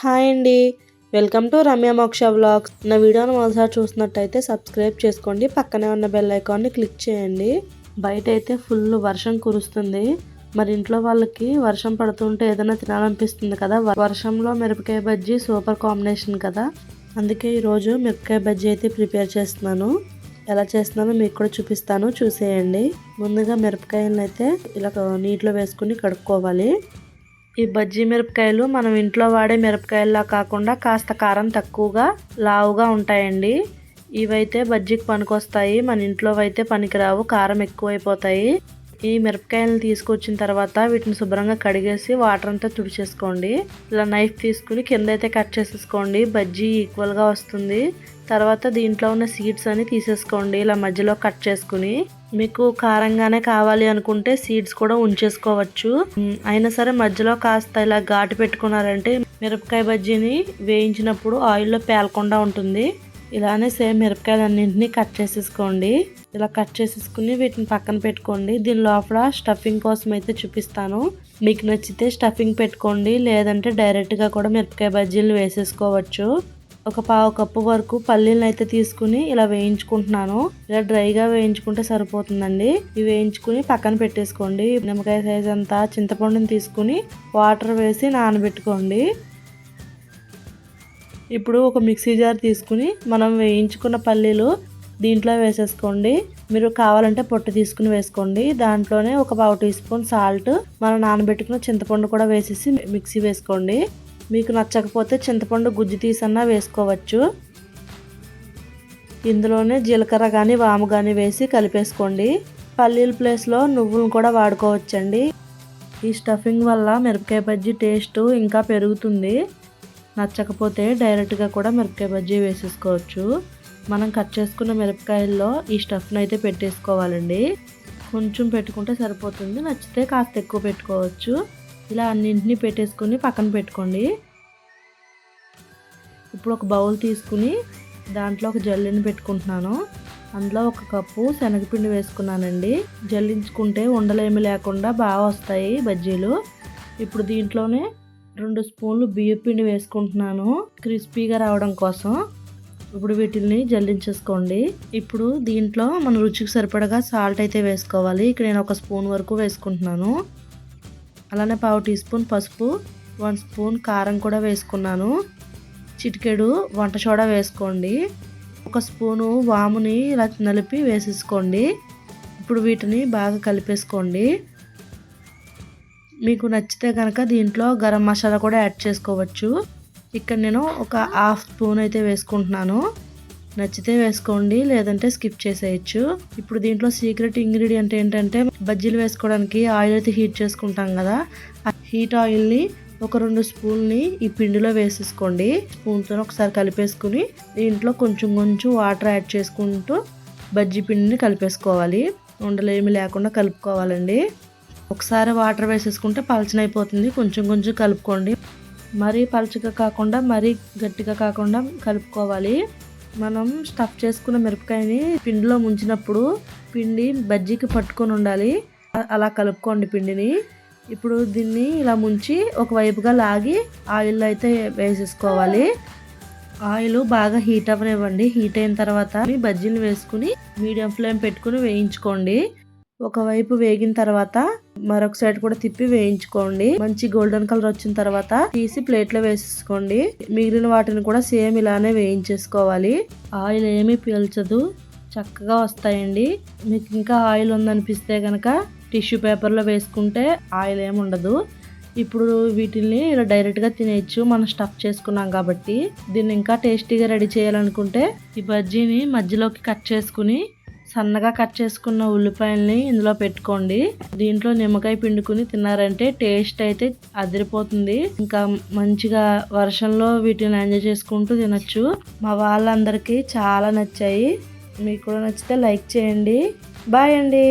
Hi అండి. Welcome to Ramya మోక్ష vlogs. నా వీడియోని మొదటిసారి చూసినట్టయితే సబ్స్క్రైబ్ చేసుకోండి. పక్కనే ఉన్న బెల్ ఐకాన్ని క్లిక్ చేయండి. బయట అయితే ఫుల్ వర్షం కురుస్తుంది. మరి ఇంట్లో వాళ్ళకి వర్షం పడుతుంటే ఏదైనా తినాలనిపిస్తుంది కదా? వర్షంలో మిరపకాయ బజ్జీ సూపర్ కాంబినేషన్ కదా? అందుకే ఈరోజు మిరపకాయ బజ్జీ అయితే ప్రిపేర్ చేస్తున్నాను. ఎలా చేస్తున్నానో మీకు కూడా చూపిస్తాను. చూసేయండి. ముందుగా మిరపకాయలను అయితే ఇలా నీటిలో వేసుకుని కడుక్కోవాలి. ఈ బజ్జీ మిరపకాయలు మనం ఇంట్లో వాడే మిరపకాయల్లా కాకుండా కాస్త కారం తక్కువగా లావుగా ఉంటాయండి. ఇవైతే బజ్జీకి పనికొస్తాయి. మన ఇంట్లో అయితే పనికిరావు. కారం ఎక్కువైపోతాయి. ఈ మిరపకాయలను తీసుకొచ్చిన తర్వాత వీటిని శుభ్రంగా కడిగేసి వాటర్ అంతా తుడిచేసుకోండి. ఇలా నైఫ్ తీసుకుని కింద అయితే కట్ చేసేసుకోండి. బజ్జీ ఈక్వల్గా వస్తుంది. తర్వాత దీంట్లో ఉన్న సీడ్స్ అని తీసేసుకోండి. ఇలా మధ్యలో కట్ చేసుకుని మీకు కారంగానే కావాలి అనుకుంటే సీడ్స్ కూడా ఉంచేసుకోవచ్చు. అయినా సరే మధ్యలో కాస్త ఇలా ఘాటు పెట్టుకున్నారంటే మిరపకాయ బజ్జీని వేయించినప్పుడు ఆయిల్లో పేలకుండా ఉంటుంది. ఇలానే సేమ్ మిరపకాయలన్నింటినీ కట్ చేసేసుకోండి. ఇలా కట్ చేసేసుకుని వీటిని పక్కన పెట్టుకోండి. దీని లోపల స్టఫింగ్ కోసం అయితే చూపిస్తాను. మీకు నచ్చితే స్టఫింగ్ పెట్టుకోండి. లేదంటే డైరెక్ట్గా కూడా మిరపకాయ బజ్జీలు వేసేసుకోవచ్చు. ఒక పావు కప్పు వరకు పల్లీలను అయితే తీసుకుని ఇలా వేయించుకుంటున్నాను. ఇలా డ్రైగా వేయించుకుంటే సరిపోతుందండి. ఇవి వేయించుకుని పక్కన పెట్టేసుకోండి. నిమ్మకాయ సైజ్ అంతా చింతపండుని తీసుకుని వాటర్ వేసి నానబెట్టుకోండి. ఇప్పుడు ఒక మిక్సీ జార్ తీసుకుని మనం వేయించుకున్న పల్లీలు దీంట్లో వేసేసుకోండి. మీరు కావాలంటే పొట్టు తీసుకుని వేసుకోండి. దాంట్లోనే ఒక పావు టీ స్పూన్ సాల్ట్ మనం నానబెట్టుకున్న చింతపండు కూడా వేసేసి మిక్సీ వేసుకోండి. మీకు నచ్చకపోతే చింతపండు గుజ్జు తీసన్నా వేసుకోవచ్చు. ఇందులోనే జీలకర్ర కానీ వాము కానీ వేసి కలిపేసుకోండి. పల్లీల ప్లేస్లో నువ్వులను కూడా వాడుకోవచ్చండి. ఈ స్టఫింగ్ వల్ల మిరపకాయ బజ్జీ టేస్ట్ ఇంకా పెరుగుతుంది. నచ్చకపోతే డైరెక్ట్గా కూడా మిరపకాయ బజ్జీ వేసేసుకోవచ్చు. మనం కట్ చేసుకున్న మిరపకాయల్లో ఈ స్టఫ్ను అయితే పెట్టేసుకోవాలండి. కొంచెం పెట్టుకుంటే సరిపోతుంది. నచ్చితే కాస్త ఎక్కువ పెట్టుకోవచ్చు. ఇలా అన్నింటినీ పెట్టేసుకొని పక్కన పెట్టుకోండి. ఇప్పుడు ఒక బౌల్ తీసుకుని దాంట్లో ఒక జల్లిని పెట్టుకుంటున్నాను. అందులో ఒక కప్పు శనగపిండి వేసుకున్నానండి. జల్లించుకుంటే ఉండలేమి లేకుండా బాగా వస్తాయి బజ్జీలు. ఇప్పుడు దీంట్లోనే రెండు స్పూన్లు బియ్యం పిండి వేసుకుంటున్నాను. క్రిస్పీగా రావడం కోసం. ఇప్పుడు వీటిని జల్లించేసుకోండి. ఇప్పుడు దీంట్లో మన రుచికి సరిపడగా సాల్ట్ అయితే వేసుకోవాలి. ఇక్కడ నేను ఒక స్పూన్ వరకు వేసుకుంటున్నాను. అలానే పావు టీ స్పూన్ పసుపు వన్ స్పూన్ కారం కూడా వేసుకున్నాను. చిటికెడు వంట సోడా వేసుకోండి. ఒక స్పూను వాముని ఇలా నలిపి వేసేసుకోండి. ఇప్పుడు వీటిని బాగా కలిపేసుకోండి. మీకు నచ్చితే కనుక దీంట్లో గరం మసాలా కూడా యాడ్ చేసుకోవచ్చు. ఇక్కడ నేను ఒక హాఫ్ స్పూన్ అయితే వేసుకుంటున్నాను. నచ్చితే వేసుకోండి లేదంటే స్కిప్ చేసేయచ్చు. ఇప్పుడు దీంట్లో సీక్రెట్ ఇంగ్రీడియంట్ ఏంటంటే బజ్జీలు వేసుకోవడానికి ఆయిల్ అయితే హీట్ చేసుకుంటాం కదా. హీట్ ఆయిల్ని ఒక రెండు స్పూన్ని ఈ పిండిలో వేసేసుకోండి. స్పూన్తో ఒకసారి కలిపేసుకుని దీంట్లో కొంచెం కొంచెం వాటర్ యాడ్ చేసుకుంటూ బజ్జీ పిండిని కలిపేసుకోవాలి. ఉండలేమి లేకుండా కలుపుకోవాలండి. ఒకసారి వాటర్ వేసేసుకుంటే పలచనైపోతుంది కొంచెం కొంచెం కలుపుకోండి. మరీ పలచగా కాకుండా మరీ గట్టిగా కాకుండా కలుపుకోవాలి. మనం స్టఫ్ చేసుకున్న మిరపకాయని పిండిలో ముంచినప్పుడు పిండి బజ్జీకి పట్టుకొని ఉండాలి. అలా కలుపుకోండి పిండిని. ఇప్పుడు దీన్ని ఇలా ముంచి ఒక వైపుగా లాగి ఆయిల్ అయితే వేసేసుకోవాలి. ఆయిల్ బాగా హీట్ అవ్వనివ్వండి. హీట్ అయిన తర్వాత బజ్జీలు వేసుకుని మీడియం ఫ్లేమ్ పెట్టుకుని వేయించుకోండి. ఒకవైపు వేగిన తర్వాత మరొక సైడ్ కూడా తిప్పి వేయించుకోండి. మంచి గోల్డెన్ కలర్ వచ్చిన తర్వాత తీసి ప్లేట్లో వేసేసుకోండి. మిగిలిన వాటిని కూడా సేమ్ ఇలానే వేయించేసుకోవాలి. ఆయిల్ ఏమీ పీల్చదు. చక్కగా వస్తాయండి. మీకు ఇంకా ఆయిల్ ఉందనిపిస్తే కనుక టిష్యూ పేపర్లో వేసుకుంటే ఆయిల్ ఏమి ఉండదు. ఇప్పుడు వీటిని ఇలా డైరెక్ట్గా తినేయచ్చు. మనం స్టఫ్ చేసుకున్నాం కాబట్టి. దీన్ని ఇంకా టేస్టీగా రెడీ చేయాలనుకుంటే ఈ బజ్జీని మధ్యలోకి కట్ చేసుకుని సన్నగా కట్ చేసుకున్న ఉల్లిపాయల్ని ఇందులో పెట్టుకోండి. దీంట్లో నిమ్మకాయ పిండుకుని తిన్నారంటే టేస్ట్ అయితే అదిరిపోతుంది. ఇంకా మంచిగా వర్షంలో వీటిని ఎంజాయ్ చేసుకుంటూ తినొచ్చు. మా వాళ్ళందరికీ చాలా నచ్చాయి. మీకు కూడా నచ్చితే లైక్ చేయండి. బాయ్ అండి.